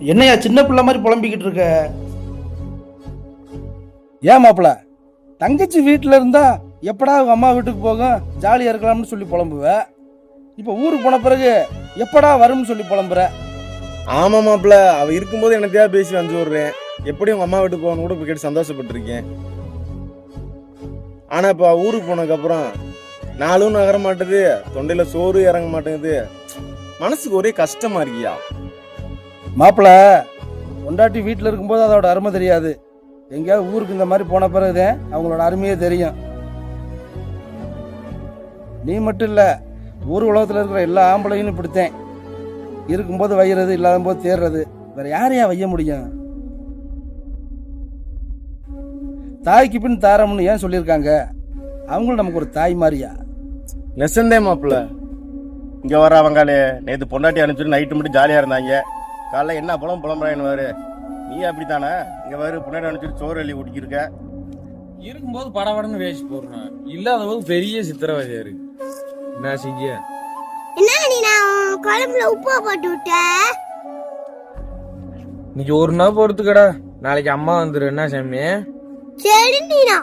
என்னையா சின்ன பிள்ளை மாதிரி புலம்பிக்கிட்டு இருக்க? ஏன் மாப்பிள? தங்கச்சி வீட்டில் இருந்தா எப்படா அவங்க அம்மா வீட்டுக்கு போகும் ஜாலியாக இருக்கலாம்னு சொல்லி புலம்புவ? இப்போ ஊருக்கு போன பிறகு எப்படா வரும்னு சொல்லி புலம்புற? ஆமா மாப்பிள்ள அவ இருக்கும்போது எனக்கா பேசி வந்து விடுறேன் எப்படி உங்க அம்மா வீட்டுக்கு போகணும் கூட கேட்டு சந்தோஷப்பட்டிருக்கேன். ஆனா இப்போ ஊருக்கு போனதுக்கு அப்புறம் நாளும் நகர மாட்டேது தொண்டையில சோறு இறங்க மாட்டேங்குது. மனசுக்கு ஒரே கஷ்டமா இருக்கியா? மாப்பிள பொண்டாட்டி வீட்டில் இருக்கும்போது அதோட அருமை தெரியாது. எங்கேயாவது ஊருக்கு இந்த மாதிரி போன பிறகுதான் அவங்களோட அருமையே தெரியும். நீ மட்டும் இல்லை ஊர் உலகத்தில் இருக்கிற எல்லா ஆம்பளையும் இப்படித்தேன். இருக்கும்போது வைகிறது இல்லாத போது தேர்றது. வேற யாரையா வைய முடியும்? தாய்க்கு பின் தாரம்னு ஏன் சொல்லியிருக்காங்க? அவங்களும் நமக்கு ஒரு தாய் மாதிரியா? நெசந்தே மாப்பிள்ள இங்கே வர அவங்காலே நேற்று பொண்டாட்டி அனுப்பிச்சுட்டு நைட்டு மட்டும் ஜாலியாக இருந்தாங்க. காலைல என்ன புலம் புலம்புறான்னு வாரு நீ அப்படித்தானே? இங்க வாரு பொண்டாட்டி அனுப்பிச்சுட்டு சோறு அள்ளி ஊட்டிக்கிருக்க. இருக்கும்போது படபடன்னு வேஸ்ட் போடுறேன். இல்லாத போது பெரிய சித்திரவதையா இருக்கு என்ன செய்ய என்ன நீ நான் குழம்புல உப்பு போட்டு விட்ட? இன்னைக்கு ஒரு நாள் பொறுத்துக்கடா. நாளைக்கு அம்மா வந்துரு. என்ன சாமி? சரி நீனா.